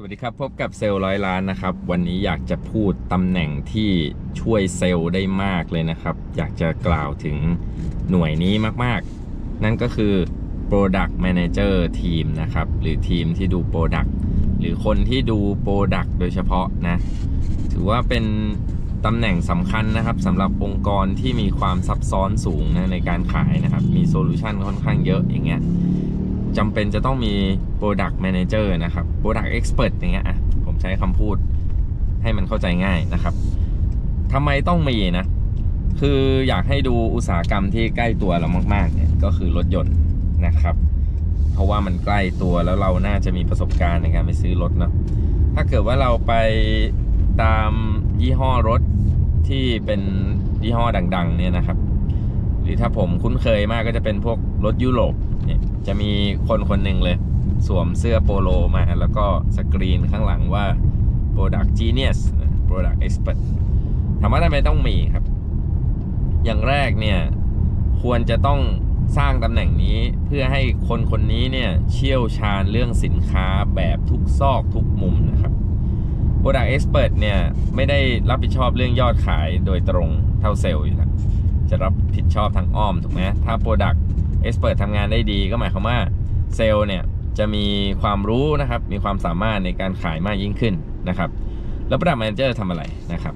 สวัสดีครับ พบกับเซลล์ร้อยล้านนะครับ วันนี้อยากจะพูดตำแหน่งที่ช่วยเซลล์ได้มากเลยนะครับ อยากจะกล่าวถึงหน่วยนี้มากๆ นั่นก็คือ Product Manager Team นะครับ หรือทีมที่ดู Product หรือคนที่ดู Product โดยเฉพาะนะ ถือว่าเป็นตำแหน่งสำคัญนะครับสำหรับองค์กรที่มีความซับซ้อนสูงนะในการขายนะครับ มีโซลูชันค่อนข้างเยอะอย่างเงี้ย จำเป็นจะต้องมี Product Manager นะครับ Product Expert อย่างเงี้ยอะผมใช้คำพูดให้มันเข้าใจง่ายนะครับทำไมต้องมีนะ คืออยากให้ดูอุตสาหกรรมที่ใกล้ตัวเรามากๆเนี่ยก็คือรถยนต์นะครับ เพราะว่ามันใกล้ตัวแล้วเราน่าจะมีประสบการณ์ในการไปซื้อรถเนาะถ้าเกิดว่าเราไปตามยี่ห้อรถที่เป็นยี่ห้อดัง ๆ เนี่ยนะครับ หรือถ้าผมคุ้นเคยมากก็จะเป็นพวกรถยุโรป จะมีคนคนหนึ่งเลย สวมเสื้อโปโลมา แล้วก็สกรีนข้างหลังว่า Product Genius Product Expert ถามว่าทำไมต้องมีครับ อย่างแรกเนี่ย ควรจะต้องสร้างตำแหน่งนี้เพื่อให้คนคนนี้เนี่ยเชี่ยวชาญเรื่องสินค้าแบบทุกซอกทุกมุมนะครับ Product Expert เนี่ยไม่ได้รับผิดชอบเรื่องยอดขายโดยตรงเท่าเซลล์อยู่แล้วจะรับผิดชอบทางอ้อมถูกไหมถ้า Product Expert ทำงานได้ดีก็หมายความว่าเซลล์เนี่ยจะมีความรู้นะครับ มีความสามารถในการขายมากยิ่งขึ้นนะครับ แล้ว Product Manager ทำอะไรนะครับ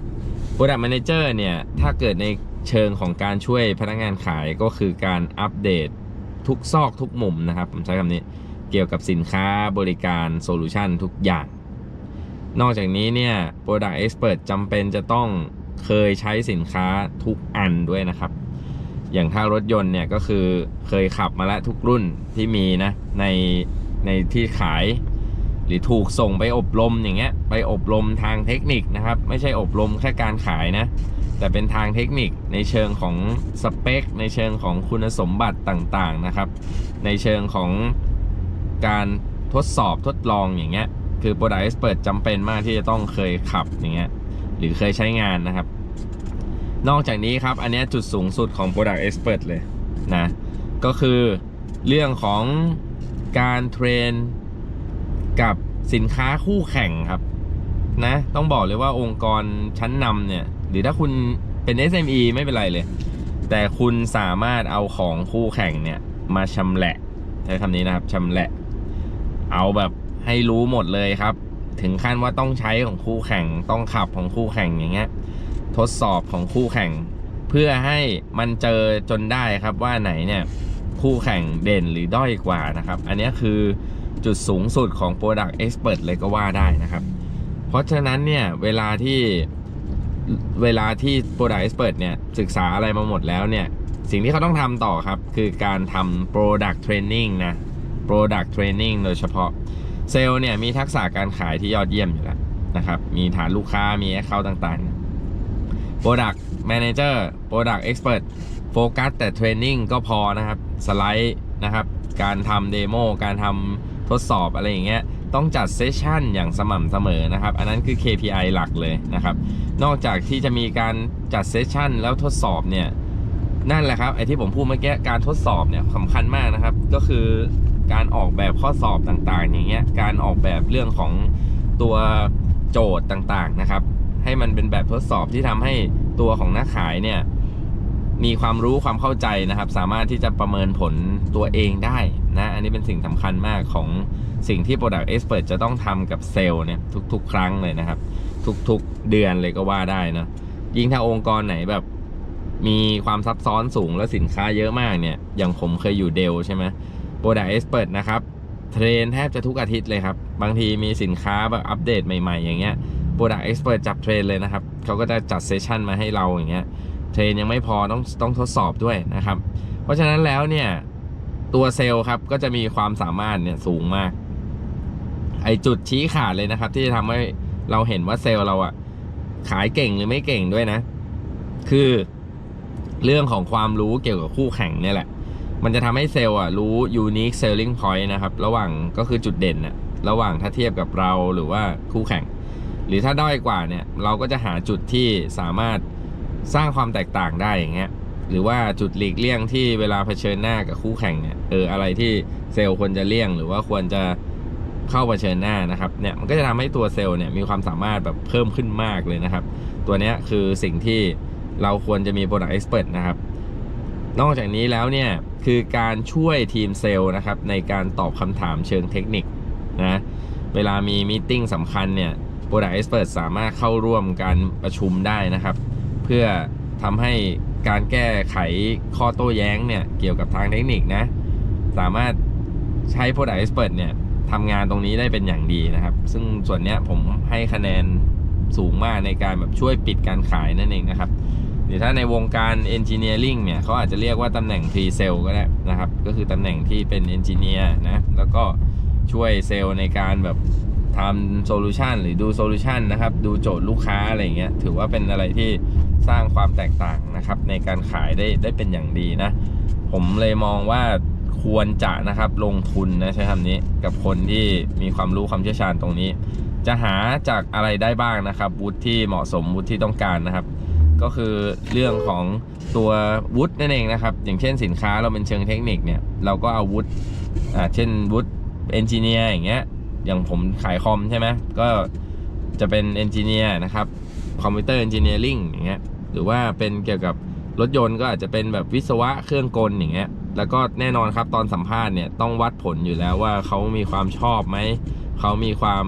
Product Manager เนี่ยถ้าเกิดในเชิงของการช่วยพนักงานขายก็คือการอัปเดตทุกซอกทุกมุมนะครับผมใช้คำนี้เกี่ยวกับสินค้าบริการโซลูชันทุกอย่าง นอกจากนี้เนี่ย Product Expert จำเป็นจะต้องเคยใช้สินค้าทุกอันด้วยนะครับ อย่างถ้ารถยนต์เนี่ยก็คือเคยขับมาแล้วทุกรุ่นที่มีนะ ในในที่ขาย หรือถูกส่งไปอบรมอย่างเงี้ย ไปอบรมทางเทคนิคนะครับ ไม่ใช่อบรมแค่การขายนะ แต่เป็นทางเทคนิคในเชิงของสเปค ในเชิงของคุณสมบัติต่างๆนะครับ ในเชิงของการทดสอบทดลองอย่างเงี้ย คือ Product Expert จำเป็นมากที่จะต้องเคยขับอย่างเงี้ยหรือเคยใช้งานนะครับ นอกจากนี้ครับ อันนี้จุดสูงสุดของ Product Expert เลยนะ ก็คือเรื่องของการเทรนกับสินค้าคู่แข่งครับนะ ต้องบอกเลยว่าองค์กรชั้นนำเนี่ย หรือถ้าคุณเป็น SME ไม่เป็นไรเลย แต่คุณสามารถเอาของคู่แข่งเนี่ย มาชำแหละใช้คำนี้นะครับชำแหละ เอาแบบให้รู้หมดเลยครับ ถึงขั้นว่าต้องใช้ของคู่แข่งต้องขับของคู่แข่งอย่างเงี้ย ทดสอบของคู่แข่ง เพื่อให้มันเจอจนได้ครับว่าไหนเนี่ยคู่แข่งเด่นหรือด้อยกว่านะครับ อันนี้คือจุดสูงสุดของ Product Expert เลยก็ว่าได้นะครับ เพราะฉะนั้นเนี่ยเวลาที่เวลาที่ Product Expert เนี่ยศึกษาอะไรมาหมดแล้วเนี่ยสิ่งที่เขาต้องทำต่อครับ คือการทำ Product Training นะ Product Training โดยเฉพาะเซลล์เนี่ยมีทักษะการขายที่ยอดเยี่ยมอยู่แล้วนะครับ มีฐานลูกค้ามี Account ต่างๆ Product Manager Product Expert โฟกัสแต่เทรนนิ่งก็พอนะครับ สไลด์นะครับ การทำเดโมการทำทดสอบอะไรอย่างเงี้ยต้องจัดเซสชันอย่างสม่ำเสมอนะครับ อันนั้นคือ KPI หลักเลยนะครับ นอกจากที่จะมีการจัดเซสชันแล้วทดสอบเนี่ยนั่นแหละครับไอ้ที่ผมพูดเมื่อกี้การทดสอบเนี่ยสำคัญมากนะครับ ก็คือการออกแบบข้อสอบต่างๆ อย่างเงี้ยการออกแบบเรื่องของตัวโจทย์ต่างๆนะครับ ให้มันเป็นแบบทดสอบที่ทำให้ตัวของนักขายเนี่ยมีความรู้ความเข้าใจนะครับ สามารถที่จะประเมินผลตัวเองได้นะอันนี้เป็นสิ่งสำคัญมากของสิ่งที่ Product Expert จะต้องทำกับเซลล์เนี่ยทุกๆ ครั้งเลยนะครับ ทุกๆเดือนเลยก็ว่าได้นะยิ่งถ้าองค์กรไหนแบบมีความซับซ้อนสูงและสินค้าเยอะมากเนี่ย อย่างผมเคยอยู่เดลใช่ไหม Product Expert นะครับ เทรนแทบจะทุกอาทิตย์เลยครับ บางทีมีสินค้าแบบอัปเดตใหม่ ๆ อย่างเงี้ย Product Expert จับเทรนเลยนะครับเขาก็จะจัดเซสชันมาให้เราอย่างเงี้ยเทรนยังไม่พอต้องต้องทดสอบด้วยนะครับ เพราะฉะนั้นแล้วเนี่ยตัวเซลล์ครับก็จะมีความสามารถเนี่ยสูงมาก ไอจุดชี้ขาดเลยนะครับ ที่จะทำให้เราเห็นว่าเซลล์เราอะขายเก่งหรือไม่เก่งด้วยนะ คือเรื่องของความรู้เกี่ยวกับคู่แข่งเนี่ยแหละ มันจะทำให้เซลล์อะรู้ unique selling point นะครับ ระหว่างก็คือจุดเด่นนะระหว่างถ้าเทียบกับเราหรือว่าคู่แข่ง หรือถ้าด้อยกว่าเนี่ยเราก็จะหาจุดที่สามารถสร้างความแตกต่างได้อย่างเงี้ยหรือว่าจุดหลีกเลี่ยงที่เวลาเผชิญหน้ากับคู่แข่งเนี่ยเอออะไรที่เซลล์ควรจะเลี่ยง หรือว่าควรจะเข้าเผชิญหน้านะครับเนี่ยมันก็จะทำให้ตัวเซลล์เนี่ยมีความสามารถแบบเพิ่มขึ้นมากเลยนะครับ ตัวเนี้ยคือสิ่งที่เราควรจะมี Product Expert นะครับ นอกจากนี้แล้วเนี่ยคือการช่วยทีมเซลล์นะครับในการตอบคำถามเชิงเทคนิคนะเวลามีมีติ้งสำคัญเนี่ย Product Expert สามารถเข้าร่วมการประชุมได้นะครับ เพื่อทำให้การแก้ไขข้อโต้แย้งเนี่ยเกี่ยวกับทางเทคนิคนะ สามารถใช้ Product Expert เนี่ยทำงานตรงนี้ได้เป็นอย่างดีนะครับ ซึ่งส่วนเนี้ยผมให้คะแนนสูงมากในการแบบช่วยปิดการขายนั่นเองนะครับหรือถ้าในวงการ Engineering เนี่ยเขาอาจจะเรียกว่าตำแหน่ง Pre Sale ก็ได้นะครับ ก็คือตำแหน่งที่เป็น Engineer นะ แล้วก็ช่วยเซลล์ในการแบบ ทำโซลูชันหรือดูโซลูชันนะครับ ดูโจทย์ลูกค้าอะไรเงี้ยถือว่าเป็นอะไรที่สร้างความแตกต่างนะครับ ในการขายได้ได้เป็นอย่างดีนะ ผมเลยมองว่าควรจะนะครับลงทุนนะใช้คำนี้กับคนที่มีความรู้ความเชี่ยวชาญตรงนี้ จะหาจากอะไรได้บ้างนะครับวุฒิที่เหมาะสมวุฒิที่ต้องการนะครับ ก็คือเรื่องของตัววุฒินั่นเองนะครับ อย่างเช่นสินค้าเราเป็นเชิงเทคนิคเนี่ยเราก็เอาวุฒิอ่าเช่นวุฒิเอนจิเนียร์อย่างเงี้ย อย่างผมขายคอมใช่ไหมก็จะเป็นเอนจิเนียร์นะครับคอมพิวเตอร์เอนจิเนียริงอย่างเงี้ยหรือว่าเป็นเกี่ยวกับรถยนต์ก็อาจจะเป็นแบบวิศวะเครื่องกลอย่างเงี้ยแล้วก็แน่นอนครับตอนสัมภาษณ์เนี่ยต้องวัดผลอยู่แล้วว่าเขามีความชอบไหมเขามีความ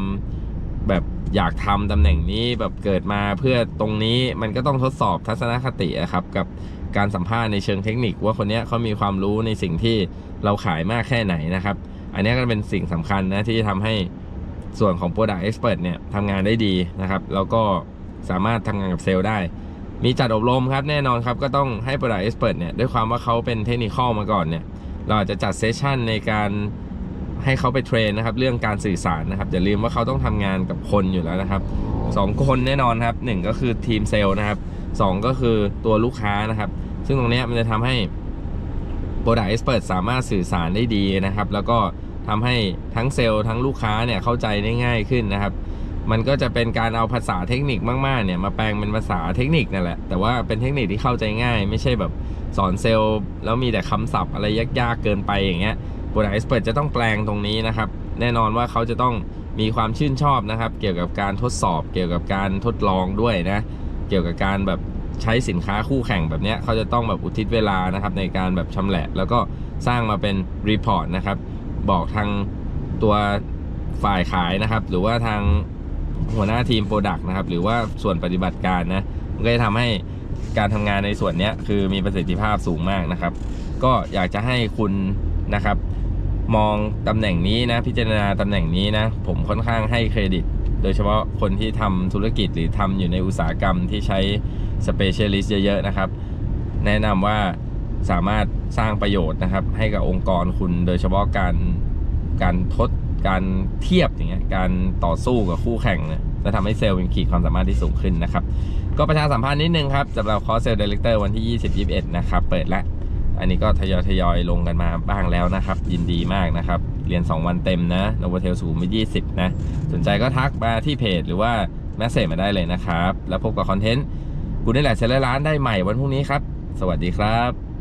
แบบอยากทำตำแหน่งนี้แบบเกิดมาเพื่อตรงนี้มันก็ต้องทดสอบทัศนคติอะครับกับการสัมภาษณ์ในเชิงเทคนิค ว่าคนนี้เขามีความรู้ในสิ่งที่เราขายมากแค่ไหนนะครับ อันนี้ก็เป็นสิ่งสำคัญนะที่จะทำให้ส่วนของ Product Expert เนี่ยทำงานได้ดีนะครับ แล้วก็สามารถทำงานกับเซลล์ได้ มีจัดอบรมครับแน่นอนครับก็ต้องให้ Product Expert เนี่ยด้วยความว่าเขาเป็นเทคนิคอลมาก่อนเนี่ยเราอาจจะจัดเซสชันในการให้เขาไปเทรนนะครับเรื่องการสื่อสารนะครับอย่าลืมว่าเขาต้องทำงานกับคนอยู่แล้วนะครับสองคนแน่นอนครับหนึ่งก็คือทีมเซลล์นะครับสองก็คือตัวลูกค้านะครับ ซึ่งตรงนี้มันจะทำให้ Product Expert สสามารถสื่อสารได้ดีนะครับ แล้วก็ทำให้ทั้งเซลล์ทั้งลูกค้าเนี่ยเข้าใจได้ง่ายขึ้นนะครับ มันก็จะเป็นการเอาภาษาเทคนิคมากๆเนี่ยมาแปลงเป็นภาษาเทคนิคนั่นแหละ แต่ว่าเป็นเทคนิคที่เข้าใจง่าย ไม่ใช่แบบสอนเซลล์แล้วมีแต่คำศัพท์อะไรยากๆเกินไปอย่างเงี้ย Product Expert จะต้องแปลงตรงนี้นะครับ แน่นอนว่าเขาจะต้องมีความชื่นชอบนะครับ เกี่ยวกับการทดสอบ เกี่ยวกับการทดลองด้วยนะ เกี่ยวกับการแบบ ใช้สินค้าคู่แข่งแบบนี้เขาจะต้องแบบอุทิศเวลานะครับในการแบบชำแหละ แล้วก็สร้างมาเป็นรีพอร์ตนะครับ บอกทางตัวฝ่ายขายนะครับ หรือว่าทางหัวหน้าทีมโปรดักต์นะครับ หรือว่าส่วนปฏิบัติการนะก็จะทำให้การทำงานในส่วนนี้คือมีประสิทธิภาพสูงมากนะครับ ก็อยากจะให้คุณนะครับ มองตำแหน่งนี้นะพิจารณาตำแหน่งนี้นะ ผมค่อนข้างให้เครดิต โดยเฉพาะคนที่ทำธุรกิจหรือทำอยู่ในอุตสาหกรรมที่ใช้ Specialist เยอะๆนะครับ แนะนำว่าสามารถสร้างประโยชน์นะครับ ให้กับองค์กรคุณโดยเฉพาะการการทดการเทียบอย่างเงี้ยการต่อสู้กับคู่แข่งเนี่ยจะทำให้เซลล์มีขีดความสามารถที่สูงขึ้นนะครับ ก็ประชาสัมพันธ์นิดนึงครับสำหรับคอร์สเซลล์ดีเลกเตอร์วันที่ 20-21 นะครับ เปิดแล้วอันนี้ก็ทยอยทยอยลงกันมาบ้างแล้วนะครับ ยินดีมากนะครับ เรียน 2 วันเต็มนะโน v เทลสูงมี20 นะ สนใจก็ทักมาที่เพจหรือว่าแมสเซจมาได้เลยนะครับ แล้วพบกับคอนเทนต์ กูนี่แหละเซลล์ร้านได้ใหม่วันพรุ่งนี้ครับ สวัสดีครับ